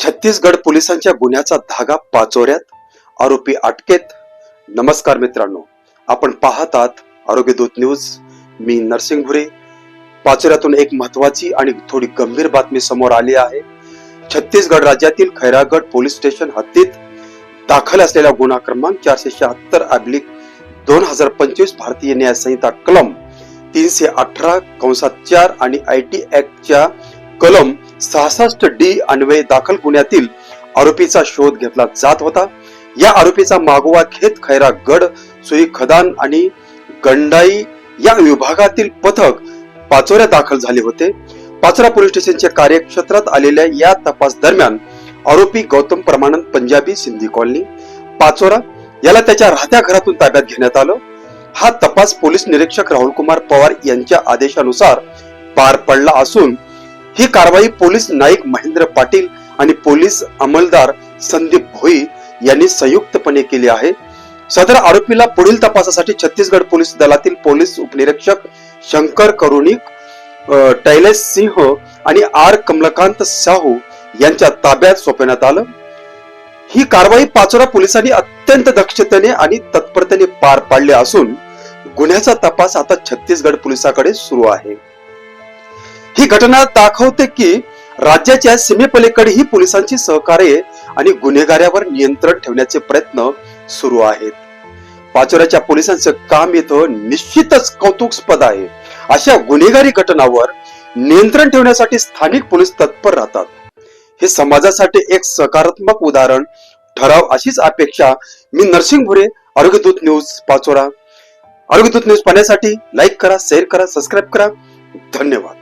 छत्तीसगड पोलिसांच्या गुन्ह्याचा धागा पाचोऱ्यात. आरोपी अटकेत. नमस्कार मित्रांनो आपण पाहतात आरोग्य दूत न्यूज. मी नरसिंग भुरे. पाचोऱ्यातून एक महत्वाची आणि थोडी गंभीर बातमी समोर आली आहे. छत्तीसगड राज्यातील खैरागड पोलीस स्टेशन हद्दीत दाखल असलेला गुन्हा क्रमांक चारशे शहात्तर अब्लिक दोन हजार पंचवीस भारतीय न्याय संहिता कलम तीनशे अठरा कंसात चार आणि आय टी ऍक्टच्या कलम सहासष्ट डी अन्वये दाखल गुन्ह्यातील आरोपीचा शोध घेतला जात होता. या आरोपीचा मागोवा खेत खैरा गड सुई खदान आणि गंडाई या विभागातील पथक पाचोऱ्या दाखल झाले होते. पाचोरा पोलीस स्टेशनच्या कार्यक्षेत्रात आलेल्या या तपास दरम्यान आरोपी गौतम प्रमाणन पंजाबी सिंधी कॉलनी पाचोरा याला त्याच्या राहत्या घरातून ताब्यात घेण्यात आलं. हा तपास पोलीस निरीक्षक राहुल कुमार पवार यांच्या आदेशानुसार पार पडला असून ही कारवाई पोलीस नाईक महेंद्र पाटील आणि पोलीस अंमलदार संदीप भोई यांनी संयुक्तपणे केली आहे. सदर आरोपीला पुढील तपासासाठी छत्तीसगड पोलीस दलातील पोलीस उपनिरीक्षक शंकर करुणिक टैलेस सिंह आणि आर कमलकांत साहू यांच्या ताब्यात सोपवण्यात आलं. ही कारवाई पाचोरा पोलिसांनी अत्यंत दक्षतेने आणि तत्परतेने पार पाडली असून गुन्ह्याचा तपास आता छत्तीसगड पोलिसाकडे सुरू आहे. ही घटना दाखवते की राज्याच्या सीमेपलीकडेही पोलिसांची सहकार्य आणि गुन्हेगारावर नियंत्रण ठेवण्याचे प्रयत्न सुरू आहेत. पाचोऱ्याच्या पोलिसांचं काम इथं निश्चितच कौतुकस्पद आहे. अशा गुन्हेगारी घटनावर नियंत्रण ठेवण्यासाठी स्थानिक पोलीस तत्पर राहतात. हे समाजासाठी एक सकारात्मक उदाहरण ठराव अशीच अपेक्षा मी नरसिंग भुरे आरोग्यदूत न्यूज पाचोरा. आरोग्यदूत न्यूज पाहण्यासाठी लाईक करा शेअर करा सबस्क्राईब करा. धन्यवाद.